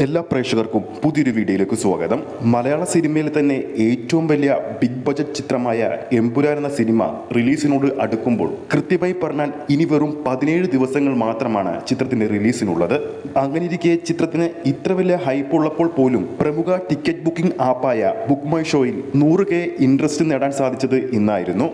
എല്ലാ പ്രേക്ഷകർക്കും പുതിയൊരു വീഡിയോയിലേക്ക് സ്വാഗതം. മലയാള സിനിമയിൽ തന്നെ ഏറ്റവും വലിയ ബിഗ് ബജറ്റ് ചിത്രമായ എമ്പുരാൻ എന്ന സിനിമ റിലീസിനോട് അടുക്കുമ്പോൾ കൃത്യമായി പറഞ്ഞാൽ ഇനി വെറും പതിനേഴ് ദിവസങ്ങൾ മാത്രമാണ് ചിത്രത്തിന്റെ റിലീസിനുള്ളത്. അങ്ങനെ ഇരിക്കെ ചിത്രത്തിന് ഇത്ര വലിയ ഹൈപ്പ് ഉള്ളപ്പോൾ പോലും പ്രമുഖ ടിക്കറ്റ് ബുക്കിംഗ് ആപ്പായ ബുക്ക് മൈ ഷോയിൽ നൂറ് കെ ഇൻട്രസ്റ്റ് നേടാൻ സാധിച്ചത് ഇന്നായിരുന്നു.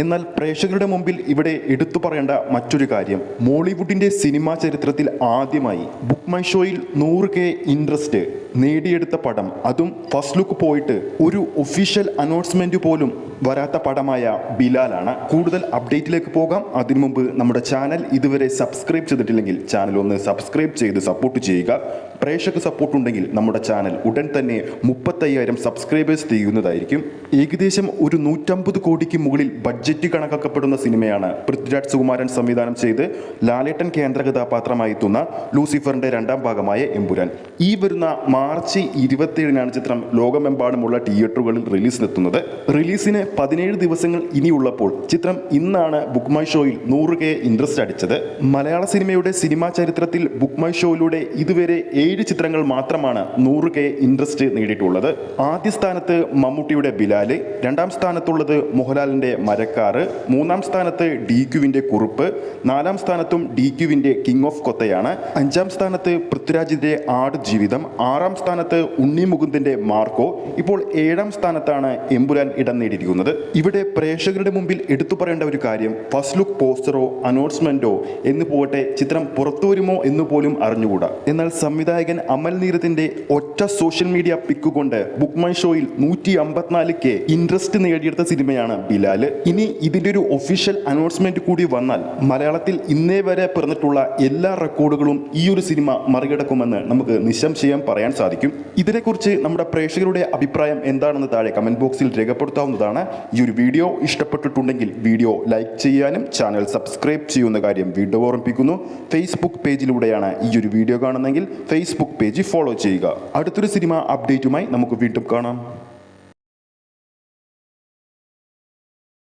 എന്നാൽ പ്രേക്ഷകരുടെ മുമ്പിൽ ഇവിടെ എടുത്തു പറയേണ്ട മറ്റൊരു കാര്യം. മോളിവുഡിന്റെ സിനിമാ ചരിത്രത്തിൽ ആദ്യമായി ബുക്ക് മൈ ഷോയിൽ നൂറ് കെ ഇൻട്രസ്റ്റ് നേടിയെടുത്ത പടം. അതും ഫസ്റ്റ് ലുക്ക് പോയിട്ട് ഒരു ഒഫീഷ്യൽ അനൗൺസ്മെന്റ് പോലും വരാത്ത പടമായ ബിലാലാണ്. കൂടുതൽ അപ്ഡേറ്റിലേക്ക് പോകാം. അതിനു മുമ്പ് നമ്മുടെ ചാനൽ ഇതുവരെ സബ്സ്ക്രൈബ് ചെയ്തിട്ടില്ലെങ്കിൽ ചാനൽ ഒന്ന് സബ്സ്ക്രൈബ് ചെയ്ത് സപ്പോർട്ട് ചെയ്യുക. പ്രേക്ഷക സപ്പോർട്ട് ഉണ്ടെങ്കിൽ നമ്മുടെ ചാനൽ ഉടൻ തന്നെ മുപ്പത്തയ്യായിരം സബ്സ്ക്രൈബേഴ്സ് ചെയ്യുന്നതായിരിക്കും. ഏകദേശം ഒരു നൂറ്റമ്പത് കോടിക്ക് മുകളിൽ ബഡ്ജറ്റ് കണക്കാക്കപ്പെടുന്ന സിനിമയാണ് പൃഥ്വിരാജ് സുകുമാരൻ സംവിധാനം ചെയ്ത് ലാലേട്ടൻ കേന്ദ്ര കഥാപാത്രമായി എത്തുന്ന ലൂസിഫറിന്റെ രണ്ടാം ഭാഗമായ എമ്പുരാൻ. ഈ വരുന്ന മാർച്ച് ഇരുപത്തിയേഴിനാണ് ചിത്രം ലോകമെമ്പാടുമുള്ള തിയേറ്ററുകളിൽ റിലീസിനെത്തുന്നത് റിലീസിന് പതിനേഴ് ദിവസങ്ങൾ ഇനിയുള്ളപ്പോൾ ചിത്രം ഇന്നാണ് ബുക്ക് മൈ ഷോയിൽ നൂറ് കെ ഇൻട്രസ്റ്റ് അടിച്ചത്. മലയാള സിനിമയുടെ സിനിമാ ചരിത്രത്തിൽ ബുക്ക് മൈ ഷോയിലൂടെ ഇതുവരെ ഏഴ് ചിത്രങ്ങൾ മാത്രമാണ് നൂറ് കെ ഇൻട്രസ്റ്റ് നേടിയിട്ടുള്ളത്. ആദ്യ സ്ഥാനത്ത് മമ്മൂട്ടിയുടെ ബിലാൽ രണ്ടാം സ്ഥാനത്തുള്ളത് മോഹൻലാലിന്റെ മരക്കാറ് മൂന്നാം സ്ഥാനത്ത് ഡി ക്യുവിന്റെ കുറുപ്പ് നാലാം സ്ഥാനത്തും ഡി ക്യുവിന്റെ കിങ് ഓഫ് കൊത്തയാണ് അഞ്ചാം സ്ഥാനത്ത് പൃഥ്വിരാജിന്റെ ആട് ജീവിതം ആറാം സ്ഥാനത്ത് ഉണ്ണി മുകുന്ദന്റെ മാർക്കോ ഇപ്പോൾ ഏഴാം സ്ഥാനത്താണ് എമ്പുരാൻ ഇടം നേടിയിരിക്കുന്നത്. ഇവിടെ പ്രേക്ഷകരുടെ മുമ്പിൽ എടുത്തു പറയേണ്ട ഒരു കാര്യം ഫസ്റ്റ് ലുക്ക് പോസ്റ്ററോ അനൗൺസ്മെന്റോ എന്ന് പോകട്ടെ ചിത്രം പുറത്തു വരുമോ എന്ന് പോലും അറിഞ്ഞുകൂടാ. എന്നാൽ സംവിധായകൻ അമൽ നീരത്തിന്റെ ഒറ്റ സോഷ്യൽ മീഡിയ പിക്ക് കൊണ്ട് ബുക്ക് മൈ ഷോയിൽ നൂറ്റി അമ്പത്തിനാല് കെ ഇൻട്രസ്റ്റ് നേടിയെടുത്ത സിനിമയാണ് ബിലാൽ. ഇനി ഇതിന്റെ ഒരു ഒഫീഷ്യൽ അനൗൺസ്മെന്റ് കൂടി വന്നാൽ മലയാളത്തിൽ ഇന്നേ വരെ പിറന്നിട്ടുള്ള എല്ലാ റെക്കോർഡുകളും ഈ ഒരു സിനിമ മറികടക്കുമെന്ന് നമുക്ക് നിസ്സംശയം പറയാൻ സാധിക്കും. ഇതിനെക്കുറിച്ച് നമ്മുടെ പ്രേക്ഷകരുടെ അഭിപ്രായം എന്താണെന്ന് താഴെ കമന്റ് ബോക്സിൽ രേഖപ്പെടുത്താവുന്നതാണ്. ഈ ഒരു വീഡിയോ ഇഷ്ടപ്പെട്ടിട്ടുണ്ടെങ്കിൽ വീഡിയോ ലൈക്ക് ചെയ്യാനും ചാനൽ സബ്സ്ക്രൈബ് ചെയ്യുന്ന കാര്യം വീണ്ടും ഓർമ്മിപ്പിക്കുന്നു. ഫേസ്ബുക്ക് പേജിലൂടെയാണ് ഈ ഒരു വീഡിയോ കാണുന്നതെങ്കിൽ ഫേസ്ബുക്ക് പേജ് ഫോളോ ചെയ്യുക. അടുത്തൊരു സിനിമ അപ്ഡേറ്റുമായി നമുക്ക് വീണ്ടും കാണാം.